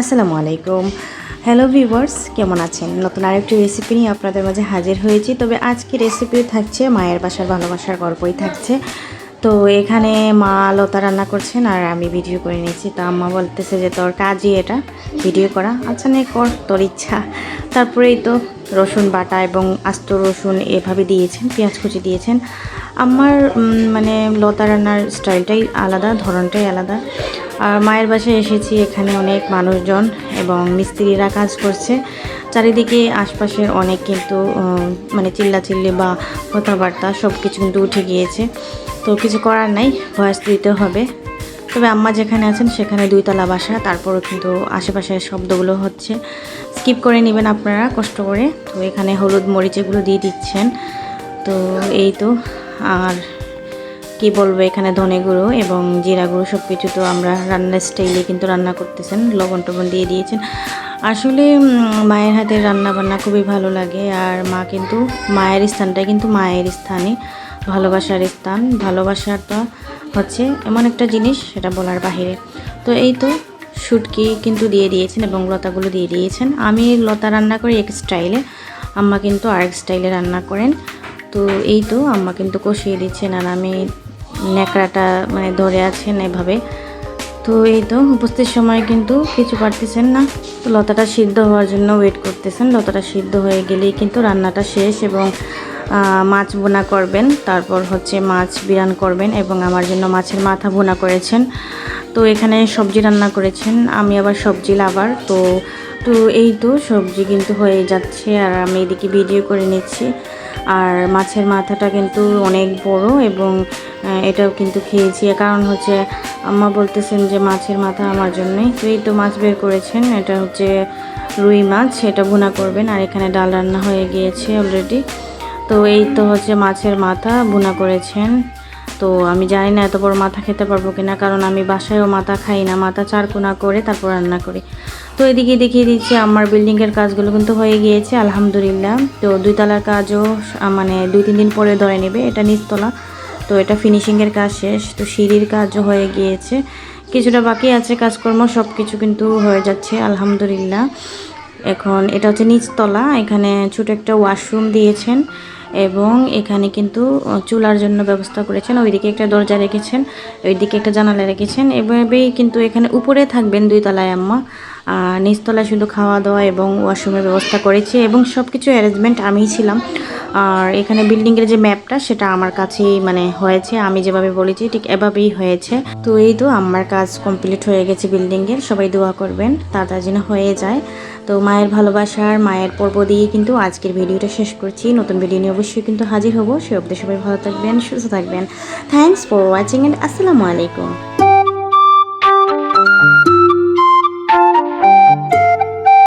আসসালামু আলাইকুম। Hello viewers কেমন আছেন? নতুন আরেকটি রেসিপি নিয়ে আপনাদের মাঝে হাজির হয়েছি। তবে আজকে রেসিপি থাকছে মায়ের বাসার ভালোবাসার গল্পই থাকছে। তো এখানে মা লতা রান্না করছেন আর আমি ভিডিও করে নিয়েছি। তো আম্মা বলতেছে যে, তোর কাজই এটা ভিডিও করা। আচ্ছা নে, কর, তোর ইচ্ছা। তারপরেই তো রসুন বাটা এবং আস্ত রসুন এভাবে দিয়েছেন, পেঁয়াজ কুচি দিয়েছেন। আমার মানে লতা রান্নার স্টাইলটাই আলাদা, ধরনটাই আলাদা। মায়ের বাসায় এসেছি, এখানে অনেক মানুষজন এবং মিস্ত্রিরা কাজ করছে। চারিদিকে আশপাশের অনেক কিন্তু মানে চিল্লাচিল্লি বা কথাবার্তা সব কিছু কিন্তু উঠে গিয়েছে। তো কিছু করার নাই ভয়েস দিতে হবে। তবে আম্মা যেখানে আছেন, সেখানে দুইতলা বাসা, তারপরও কিন্তু আশেপাশের শব্দগুলো হচ্ছে। স্কিপ করে নেবেন আপনারা, কষ্ট করে। তো এখানে হলুদ মরিচ এগুলো দিয়ে দিচ্ছেন। তো এই তো, আর কি বলব এখানে ধনে গুঁড়ো এবং জিরা গুঁড়ো সব কিছু তো আমরা রান্নার স্টাইলে কিন্তু রান্না করতেছেন, লবণ টবণ দিয়ে দিয়েছেন। আসলে মায়ের হাতের রান্না বান্না খুবই ভালো লাগে আর মা কিন্তু, মায়ের স্থানটা কিন্তু মায়ের স্থানে। ভালোবাসার স্থান, ভালোবাসাটা হচ্ছে এমন একটা জিনিস, সেটা বলার বাহিরে। তো এই তো শুটকি কিন্তু দিয়ে দিয়েছেন এবং লতাগুলো দিয়ে দিয়েছেন। আমি লতা রান্না করি এক স্টাইলে আম্মা কিন্তু আরেক স্টাইলে রান্না করেন। তো এই তো, আম্মা কিন্তু কষিয়ে দিচ্ছেন আর আমি ন্যাকড়াটা মানে ধরে আছেন এভাবে। তো এই তো, উপস্থিত সময় কিন্তু কিছু পারতেছেন না। তো লতাটা সিদ্ধ হওয়ার জন্য ওয়েট করতেছেন। লতাটা সিদ্ধ হয়ে গেলেই কিন্তু রান্নাটা শেষ এবং মাছ বোনা করবেন। তারপর হচ্ছে মাছ বিরান করবেন এবং আমার জন্য মাছের মাথা বোনা করেছেন। তো এখানে সবজি রান্না করেছেন, আমি আবার সবজি লাভার। তো তো এই তো সবজি কিন্তু হয়ে যাচ্ছে আর আমি এদিকে ভিডিও করে নিচ্ছি। আর মাছের মাথাটা কিন্তু অনেক বড় এবং এটাও কিন্তু খেয়েছি। কারণ হচ্ছে আম্মা বলতেছেন যে মাছের মাথা আমার জন্যই। তো এই তো মাছ বের করেছেন, এটা হচ্ছে রুই মাছ এটা ভুনা করবেন। আর এখানে ডাল রান্না হয়ে গিয়েছে অলরেডি তো এই তো হচ্ছে মাছের মাথা, ভুনা করেছেন। তো আমি জানি না এত বড় মাথা খেতে পারব কিনা, কারণ আমি বাসায়ও মাথা খাই না, মাথা চারকোনা করে তারপর রান্না করি। তো এদিকে দেখিয়ে দিচ্ছি, আমার বিল্ডিংয়ের কাজগুলো কিন্তু হয়ে গিয়েছে, আলহামদুলিল্লাহ। তো দুই তলার কাজও মানে দুই তিন দিন পরে ধরে নেবে, এটা নিচতলা। তো এটা ফিনিশিংয়ের কাজ শেষ, তো সিঁড়ির কাজও হয়ে গিয়েছে। কিছুটা বাকি আছে কাজকর্ম সব কিছু কিন্তু হয়ে যাচ্ছে, আলহামদুলিল্লাহ। এখন এটা হচ্ছে নিচতলা, এখানে ছোট একটা ওয়াশরুম দিয়েছেন। এবং এখানে কিন্তু চুলার জন্য ব্যবস্থা করেছেন। ওইদিকে একটা দরজা রেখেছেন, ওইদিকে একটা জানালা রেখেছেন এভাবেই কিন্তু এখানে উপরে থাকবেন দুই তলায় আম্মা নিচতলায় শুধু খাওয়া দাওয়া এবং ওয়াশরুমের ব্যবস্থা করেছে এবং সব কিছু অ্যারেঞ্জমেন্ট আমিই ছিলাম। আর এখানে বিল্ডিংয়ের যে ম্যাপটা সেটা আমার কাছেই মানে হয়েছে। আমি যেভাবে বলেছি, ঠিক এভাবেই হয়েছে। তো এই তো আমার কাজ কমপ্লিট হয়ে গেছে বিল্ডিংয়ের সবাই দোয়া করবেন, তাড়াতাড়ি যেন হয়ে যায়। তো মায়ের ভালোবাসার মায়ের পর্ব দিয়ে কিন্তু আজকের ভিডিওটা শেষ করছি। নতুন ভিডিও নিয়ে অবশ্যই কিন্তু হাজির হব। সে অবধি সবাই ভালো থাকবেন, সুস্থ থাকবেন। থ্যাংকস ফর ওয়াচিং অ্যান্ড আসসালামু আলাইকুম।